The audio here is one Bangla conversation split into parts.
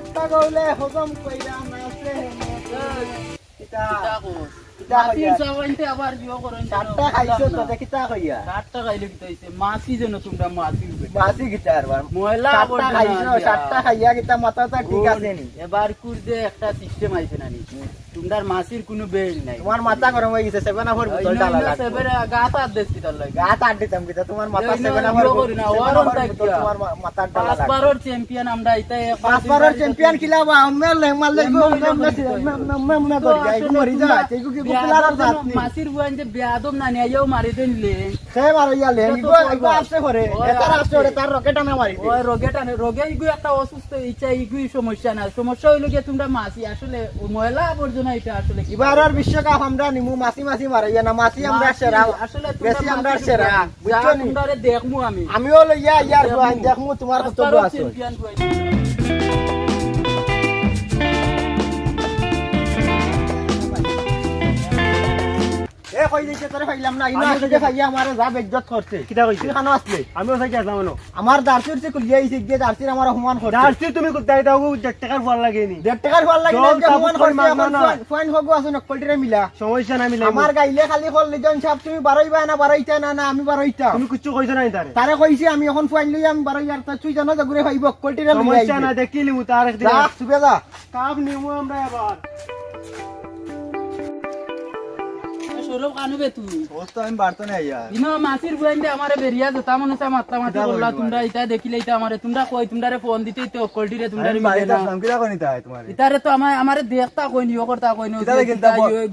একদম কইরা নাচে কিতা? কিতা আবার করেন খাইছো তো খাইলে কিতা হইছে? মাছি যেন তোমরা মাছি কিতা ময়লা খাইছো দিয়া। খাইয়া কিতা মাথাটা ঠিক আছে নি? এবার কুরদে একটা সিস্টেম আইছে নানি। তোমরার মাছির কোনো বেল নাই তোমার মাথা গরম হয়ে গেছে সেভেন আফর বোতল ডালা লাগবে সেবেরে গাত আর দেশ কিতার লাগে গা তার দিতাম কিতা তোমার মাথা সেভেন ইয়ো আফর করি না, সেভেন আফর তাই বোতল তোমার মা- মাথার ডালা লাগবে বারোর চ্যাম্পিয়ন আমরা এটা পাঁচ বারের চ্যাম্পিয়ন খিলাবা আমরা লেমাল লাগবো আমরা করি যাই মরি যা তেগু কি গুপলার জাত নি মাছির বুয়ান যে বেয়াদম না নিয়ে মারি দিলে সে মারো ইয়া লে ইগো ইগো আসছে করে এটার আসছে করে তার রকেট আনা মারি। ওই রোগেটা রোগে ইগু একটা অসুস্থ ইচ্ছা ইগুই সমস্যা না সমস্যা হইল গিয়ে তোমরা মাছি আসলে ময়লা আবর্জনা এটা আসলে এবার আর বিশ্বকাপ আমরা নিমু মাসি মাসি মারাইয়া না মাসি আমরা মাছি, সেরা। আসলে বেশি আমরা সেরা বুঝছ নি? দেখমু আমি। আমিও লইয়া ইয়ার দেখমু। তোমার কত আছে? এ কই দিছে তোরে ফাইলাম না ইনো আসলে ফাইয়া আমারে যা বেজ্জত করছে। কিতা কইছে? খানো আসলে আমিও থাকি আসলাম না আমার দার্সির সে কুলিয়া আইছে গিয়ে দার্সির আমার হুমান করছে। জার্সি তুমি কোথায় দাও দেড় টাকার ফল লাগে নি। টাকার ফল লাগে না জল যে তাবুত হুমান কই করছে মাগনা আমার না। ফাইন হগু আছে নকলটিরে মিলা। সমস্যা মিলাই আমার গাইলে খালি কল লিজন সাহেব তুমি বারইবা না বারইতা না না আমি বারইতা তুমি কিচ্ছু কইছো নাই তারে তারে কইছি আমি এখন ফাইন লই আমি বারই আর তা তুই জানো জগুরে ফাইব কলটিরে মিলা সমস্যা তার একদিন যা। কাপ নিমু আমরা এবার। সৌরভ কানুবে তুই অবস্থা আমি বাড়তো না ইয়ার ইনো মাছির বুয়াইন্দে আমারে বেরিয়া যেতা মনে হচ্ছে মাত্রা মাতি বললা তোমরা ইটা দেখিলে ইটা আমারে তোমরা কই তোমরা ফোন দিতেই তো কলটিরে তোমরা আমি মিলে বাড়িতে না। কই নিতা তোমার? ইতারে তো আমার আমারে দেখতা কই নিও করতা কই নিও কিতা দেখেন তা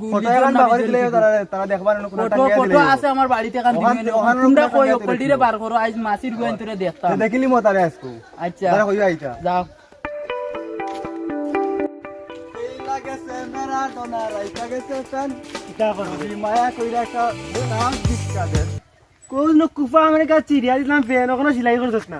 ফটো এখন বাবারি দিলে তারা তারা দেখবার না কোনো ফটো টাঙ্গিয়া ফটো আছে আমার বাড়িতে কান ওখানের তোমরা কই দিলে কলটিরে ছিল। বার করো আজ বুয়াইন তোরে দেখিলি মো তারে আচ্ছা। তারা কই আইতা যাও। লাগেছে মেরা দোনা রাইতা গেছে করব মায়া কইরা একটা নাম কোন কুফা আমার কাছে চিড়িয়া দিলাম ফেন ওখানে সেলাই করছিস না।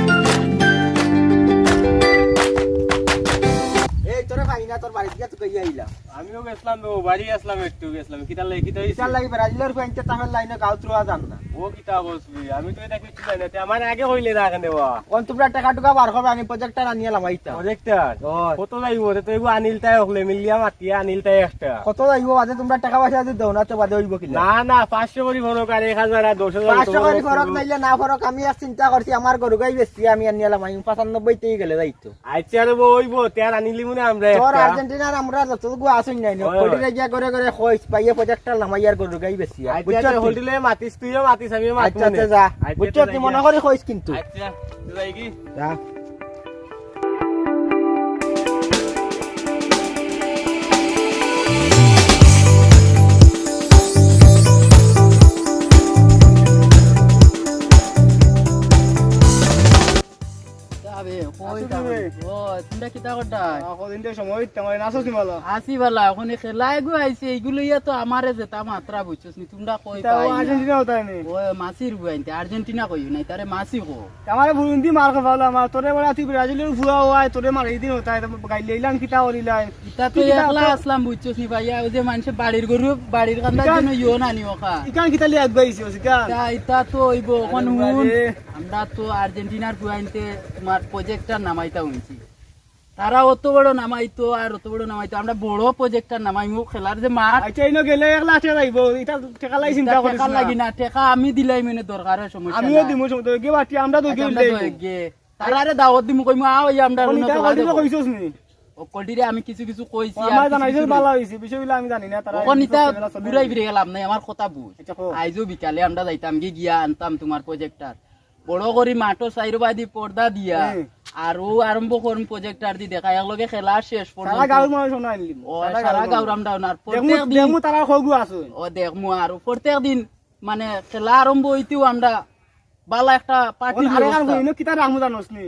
দেখিলি বুঝা বুঝা এই তোরে ভাই না তোর বাড়িতে গিয়া তুই কইয়া আইলা আমিও গেছলাম ও বাড়ি আসলাম একটু গেছলাম। কিতা লাগি কিতা বিচার লাগি ব্রাজিলের পয়েন্টে তাহলে লাইনে গাও ত্রুয়া জান না। ও কিতা বসবি? আমি তো এটা কিছু জানি না। আমার আগে হইলে না কেন দেওয়া কোন তোমরা টাকা টুকা বার করবে আমি প্রজেক্টর আনিয়ে লামাইতাম প্রজেক্টর কত লাগিব তো এগো আনিল তাই হকলে মিলিয়া মাতিয়া আনিল তাই একটা। কত যাইব? বাদে তোমরা টাকা পয়সা যদি দাও না তো বাদে হইব কিনা না না করি আর আর ফরক নাইলে না ফরক আমি আর চিন্তা করছি আমার গরু গাই বেশি আমি আনিয়ে লামাই পঁচানব্বই তেই গেলে যাইতো। আচ্ছা আর বইব আনিলি মনে আমরা। আর্জেন্টিনার আমরা যতটুকু আসুন নাই হোটেলে গিয়া করে করে কইস পাইয়ে প্রজেক্টর লামাই আর গরু গাই বেশি আচ্ছা বুঝছ? আচ্ছা? হোটেলে মাতিস তুইও মাতিস আমি মাতিস আচ্ছা আচ্ছা যা। বুঝছ? তুই মনে করি কইস কিন্তু। আচ্ছা যাই কি যা। তোমরা কিতা করতা কদিন দিয়ে সময় তোমার নাচো কি ভালো আসি বালা এখন খেলাই গো আইছে এইগুলো ইয়া তো আমারে যেতা মাত্রা বুঝছস নি তোমরা কই তাও পাই না। আর্জেন্টিনা হতা নি? ও মাসির বুয়াইতে আর্জেন্টিনা কই নাই তারে মাসি কো। আমার বুরুন্দি মার খা ভালো আমার তোরে বড় তুই ব্রাজিলের ফুয়া হয় তোরে মার এই দিন হতা গাই লইলাম কিতা করিলাই। ইতা তো তুই কিতা একলা তো- আসলাম বুঝছস নি ভাইয়া ওই যে মানুষে বাড়ির গরু বাড়ির কান্দার ইকান- জন্য ইও নানি ওখা ইকান কিতা লিয়ে আগবাইছি ওসিকান তা ইতা তো হইব এখন আরে হুন। বাবারে। আমরা তো আর্জেন্টিনার বুয়াইতে তোমার নামাইতা হইছি তারা অত বড় নামাইতো আর অত বড় নামাইতো। আমরা বড় প্রজেক্টর নামাইমু খেলার যে মাঠ আচ্ছা ইনো গেলে এটা টাকা লাই চিন্তা করিস টেকা না লাগি না। টেকা আমি দিলাই মানে দরকারের সমস্যা আমিও দিমু সময় গে বাটি আমরা তো আচ্ছা, গেল আমরা তো দাওয়াত দিমু কইমু আও এই আমরা কইছিস নি? ও কলটিরে আমি কিছু কিছু কইছি আর আমার কিছু ভালো। হইছে বিষয়গুলো আমি জানি না তারা ঘুরাই যাবে। ফিরে গেলাম নাই আমার কথা বুঝ আচ্ছা। আইজো বিকালে আমরা যাইতাম গিয়ে গিয়া আনতাম তোমার প্রজেক্টার বড় করি মাঠো চাইর বাদি পর্দা দিয়া ও আরম্ভ করুন প্রজেক্টার দি দেখা একলগে খেলা শেষ সারা গাঁওর আমরা প্রত্যেক দিন মানে খেলা আরম্ভ হইতেও আমরা বালা একটা পার্টি কিতা রাখমু জানোস নি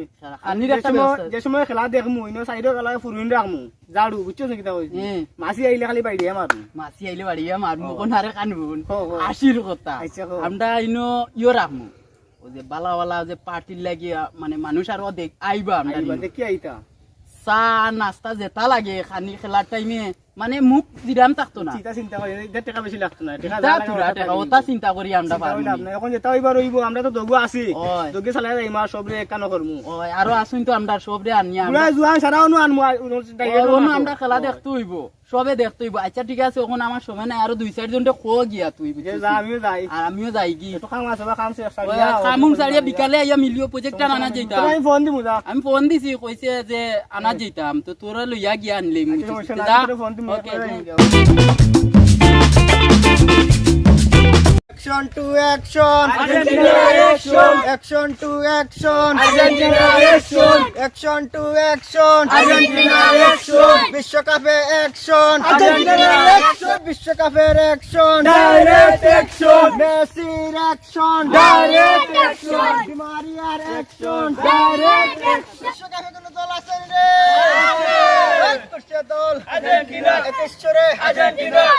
যে সময় খেলা দেখমু ইনো সাইডে খেলা ফুরুইন রাখমু জাড়ু বুঝছ কিতা হ্যাঁ। মাসি আইলে খালি বাইরে মারু মাসি আইলে বাড়িয়া মারমু কোন আরে কানবুন হো, হো। আশির কথা। আচ্ছা। আমরা ইনো ইয়ো রাখমু ওই যে বালা বালা যে পার্টির লাগিয়া মানে মানুষ আর দেখ আইবা আমরা আইবা আইতা। চা নাস্তা যেটা লাগে খানি খেলার টাইমে মানে মুখ জিরাম থাকতো না। চিন্তা চিন্তা করি দেড় টাকা বেশি লাগতো না টাকা তা তুরা টাকা ওটা চিন্তা করি আমরা। এখন যেটা হইবার হইব আমরা তো দগু আছি। দগে চালাই যাই মার সবরে একানো করমু ওই আরও আসুন তো আমরা সবরে আনিয়া পুরা জুয়ান সারাও নো আনমু ওনো আমরা খেলা দেখতে হইব সবে দেখতে হইব। আচ্ছা ঠিক আছে ওখানে আমার সময় নাই আরও দুই চার জনটা খো গিয়া তুই যে আমিও যাই। আর আমিও যাই কি একটু কাম আছে বা কাম শেষ সারিয়া কামুন সারিয়া বিকালে আইয়া মিলিও প্রজেক্টটা আনা যেতাম। আমি ফোন দিমু যা। আমি ফোন দিছি কইছে যে আনা যেতাম তো তোরা লইয়া গিয়া আনলিম আচ্ছা, যা। ফোন দিমু, ওকে, একবারে যা। নিয়ে যাও। Action to action. Argentina action. Action to action. Argentina action. Action to action. Argentina action. বিশ্বকাপে অ্যাকশন Argentina action. বিশ্বকাপের অ্যাকশন Direct action. মেসির অ্যাকশন Direct action. ডিমারিয়ার অ্যাকশন Direct action. বিশ্বকাপে কোনো দল আছে রে এক করছে দল Argentina. একেশ্বরে.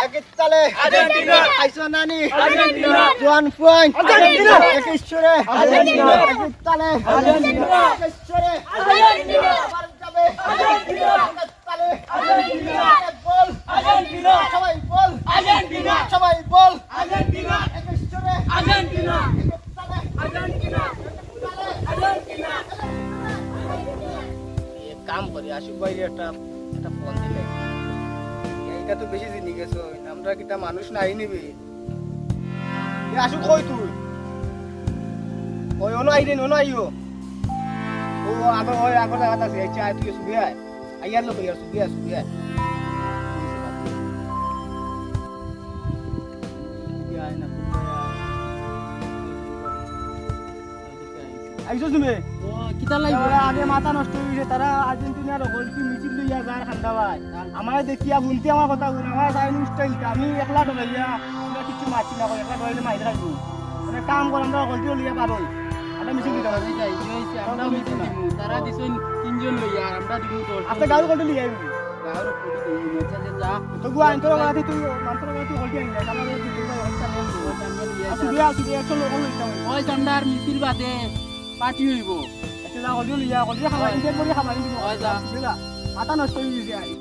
একের তালে Argentina. আইসো নানি Argentina. One point Argentina. একেশ্বরে Argentina. একের তালে Argentina. একেশ্বরে Argentina. আবার যাবে. এক. সবাই বল. সবাই বল Argentina. Argentina. এক কাম করি আশুক ভাই একটা একটা ফোন দিলে এইটা তো বেশি জিনি গেছো আমরা কিটা মানুষ নাই নিবি আসু কই তুই ওই অনো আইরে অনো আইও ও আগর ওই আগর জায়গা আছে আচ্ছা লাগবে আগে মাথা নষ্ট হয়ে গেছে তারা আর্জেন্টিনার হলটি মিছিল লইয়া যার খান্দা ভাই আমার দেখিয়া ভুলতে আমার কথা আমার চাইনি স্টাইলটা আমি একলা ডলাইয়া কিছু মারছি না একলা ডলাইলে মাইরে রাখব মানে কাম করে আমরা হলটি লইয়া পারোই আমরা মিছিল দিতে পারি যাই, আমরাও মিছিল দিমু। তারা দিছেন তিনজন লইয়া, আর আমরা দিমু দশজন। আপনি গাড়ি হলটি লইয়া আইবি গাঁৱৰ ওপৰতো দিমু, মজা যে। যা। তো গুয়া আইন তোর গাড়ি তুই মান্তর গাড়ি তুই হলটি আইলে আমরা দিতে পারি হলটি আইলে আসু দিয়া আসু দিয়া। একশো লোক লইতাম ওই চান্দাৰ মিছিল বাদে। পাৰ্টি হইব। আচ্ছা যা হলটি লইয়া হলটি খাবার ইনটেক করে খাবার দিব হয় যা। মাথা নষ্ট হয়ে গেছে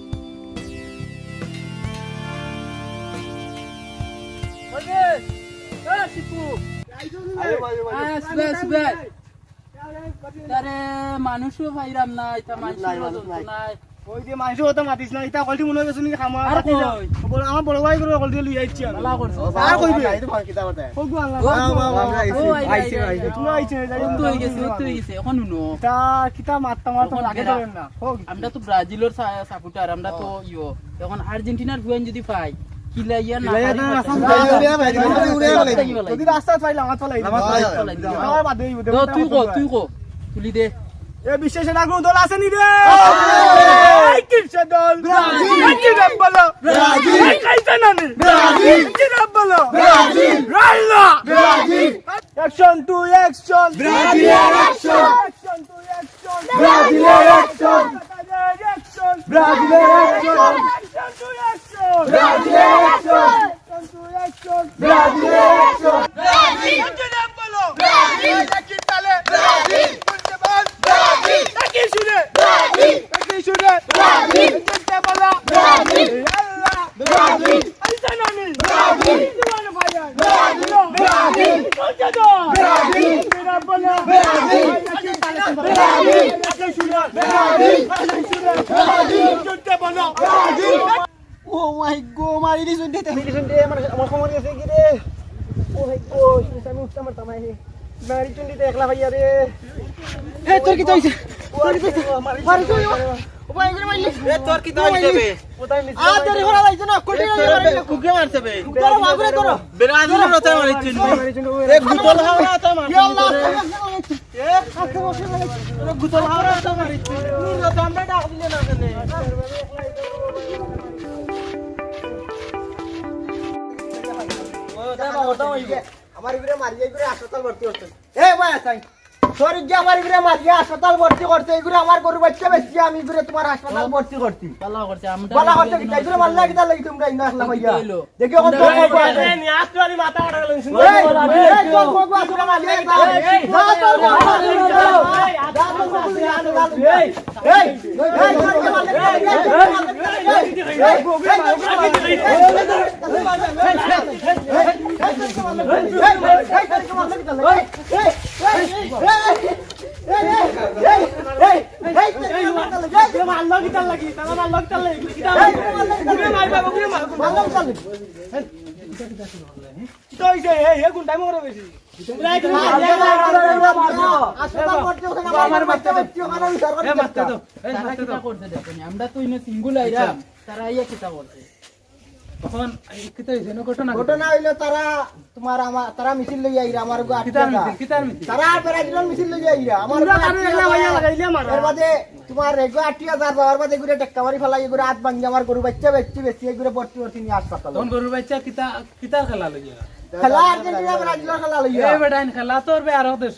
আই আহ, সুবে, সুবে। তাৰে মানুহো নাই তা নাই, মানুহ মানুহ নাই। নাই। ওই যে মানুষ হতো মাতিস না এটা হলটি মনে হয়েছে নাকি খামা আর কই? বড় আমার বড় ভাই করে আইছি আমি। করছ। আর কইবে? গো, আইছি। আইছে, আইছে। তুমি আইছে, যাই গেছে গেছে। এখন তা কিতা মারতা মারতা লাগে না। আমরা তো ব্রাজিলের সাপোর্টার আমরা তো ইয়ো। এখন আর্জেন্টিনার ভুয়ান যদি পাই না না, হয়। তুলি দে এ বিশ্বের সেরা কোনো দল আছে নি রে ব্রাজিল! এই কিসের দল ব্রাজিল! কি নাম বলো ব্রাজিল! এই কাইছে না নি ব্রাজিল! কি নাম বলো ব্রাজিল! রাইলা ব্রাজিল! অ্যাকশন টু অ্যাকশন ব্রাজিলের action! Action to action action! Action action! Action action! Action to action ব্রাজিলের action! কি নাম বলো ব্রাজিল কি তালে ব্রাজিল বলতে বল ব্রাজিল কি শুনে ব্রাজিল কি শুনে ব্রাজিল বলতে বলো ব্রাজিল আল্লাহ ব্রাজিল! আইসা নানি ব্রাজিল! দিওয়ানা ভাইয়া ব্রাজিল! ব্রাজিল! বলতে দাও ব্রাজিল! কি নাম বলো ব্রাজিল! কি তালে ব্রাজিল! কি শুনে ব্রাজিল! কি শুনে ব্রাজিল! বলতে বলো ব্রাজিল! ও মাই গো মারি দিছুন দে দিছুন দে আমার আমার খবর গেছে কি রে ও মাই গো আমি উঠতে মারতাম আই মারি চুন দিতে একলা ভাইয়া রে। এ তোর কি হইছে তোর কি মারি মারি ও ভাই করে মারলি। এ তোর কি হইছে বে ওটাই নিছে আ তোর হলা লাইছ না কোটি মারলি কুকে মারছে বে। তোর। বাবরে তোর বেরাজুল রতে মারি চুন এ গুতল হাওড়া তো মারছে আল্লাহ এ আজকে বসে মারছে গুতল হাওড়া তো মারি চুন নুর তো আমরা ডাক দিলে না কেনে আমার ঘুরে মারিয়ে ঘুরে হাসপাতাল ভর্তি করছে এ ভাই আসাই সরি যে আমার ঘুরে মারিয়ে হাসপাতাল ভর্তি করছে এই আমার গরু বাচ্চা বেশি আমি ঘুরে তোমার হাসপাতাল ভর্তি করছি পালা করছে আমরা বলা করছে কি তাই ঘুরে কি তার লাগি তোমরা ইনা আসলা ভাইয়া দেখি এখন তো তোমরা কই আছে নি আজ আমি মাথা কাটা গেল শুন এই এই কই কই আছে যা তোর কই আছে যা এই এই এই তোর আমরা তো সিঙ্গুল আইরাম তারা ইয়ে কিতা করছে তখন কিতা হইছে? না ঘটনা ঘটনা হইল তারা তোমার আমার তারা মিছিল লই আইরা গো। তারা মিছিল লই আইরা। এর বাদে তোমার যাওয়ার বাদে টেক্কা মারি ফেলাই হাত গরু বাচ্চা বেচছি হাসপাতাল তখন গরুর বাচ্চা কিতা খেলা লইয়া? খেলা আর্জেন্টিনা ব্রাজিলের খেলা লইয়া। এই বেটাইন খেলা তোর বে আরও দেশ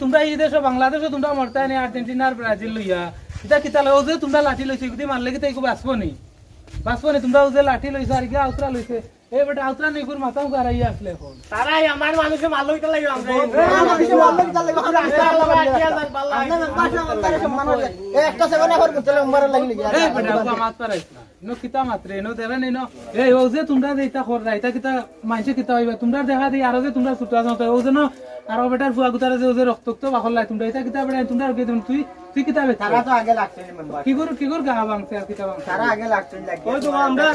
তোমরা এই দেশ বাংলাদেশ তোমরা মরতাই নি আর্জেন্টিনা আর ব্রাজিল লইয়া। কিতা কিতা লও যে তোমরা লাঠি লইছে গুদি মারলে কিতা ইকো বাঁচবো নি? বাঁচবো নি তোমরা ও যে লাঠি লইছে আর কি আউতরা লইছে এই বেটা আউতরা নিগুর মাথা গারাই আসলে এখন। তারাই আমার মানুষে মারলো কি তার লাগি আমরা মানুষে বলল কি তাহলে এখন রাস্তা আল্লাহ বানিয়ে রাখতা। আপনি মেম্বার সাহেব অন্তরে সম্মান হলে, একটা সেভেন আবার করতে হলে লাগি লাগি। এই বেটা ওকে মাত পারাইছ না। নো কিতা মাত্রে নো দেবে নি নো। এই ও যে তোমরা যে ইতা কর রাইতা কিতা মাইছে কিতা হইবা? তোমরা দেখা দি আরও যে তোমরা ছুটা যাও ও যে ন আরও বেটার ফুয়া গুতারে যে ও যে রক্ত রক্ত বাখল লাই তোমরা ইতা কিতা বেটা তোমরা কে তুই তুই কিতা বেচ তারা তো আগে লাগছে কি করু কি কর গা ভাঙছে আর কিতা ভাঙছে? তারা আগে লাগছে লাগছে। ওই তো আমরা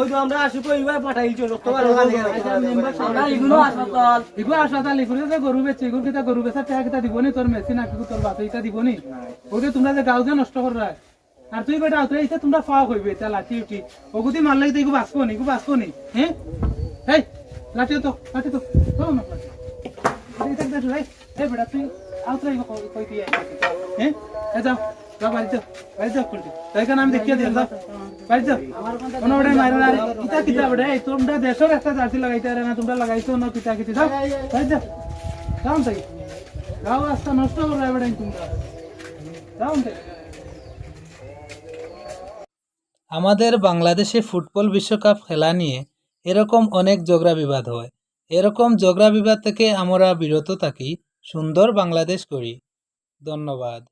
ওই তো আমরা আসি কই এবার পাঠাইছো রক্ত বার আমরা এগুলো হাসপাতাল। ইগু হাসপাতাল ইগুলো যে গরু বেচে ইগুর কিতা গরু বেচা টাকা কিতা দিবনি তোর মেশিন আর তোর বাপে ইতা দিবনি ও যে তোমরা যে গাও যে নষ্ট কর রায় আর তুই বেটা তুই ইতা তোমরা ফাও হইবে এটা লাঠি উঠি। ওগুতি মারলে তো ইগু বাঁচবো নি ইগু বাঁচবো নি? হ্যাঁ হেই লাঠি তো লাঠি তো তো না লাঠি। আরে দেখ রে এই বেটা তুই আউত কই দিয়ে হ্যাঁ এ যাও যাও বাড়ি যাও বাড়ি যাও কুলটি তাই কারণে আমি দেখিয়ে দিলাম যাও বাড়ি যাও কোনো বেটা মারে না কিতা কিতা বেটা এই তোমরা দেশের একটা জার্সি লাগাইতে আরে না তোমরা লাগাইছো না কিতা কিতা যাও। বাড়ি যাও যাও তাই গাও রাস্তা নষ্ট করে বেটা তোমরা। যাও তাই আমাদের বাংলাদেশে ফুটবল বিশ্বকাপ খেলা নিয়ে এরকম অনেক ঝগড়া বিবাদ হয়। এরকম ঝগড়া বিবাদ থেকে আমরা বিরত থাকি। সুন্দর বাংলাদেশ করি। ধন্যবাদ।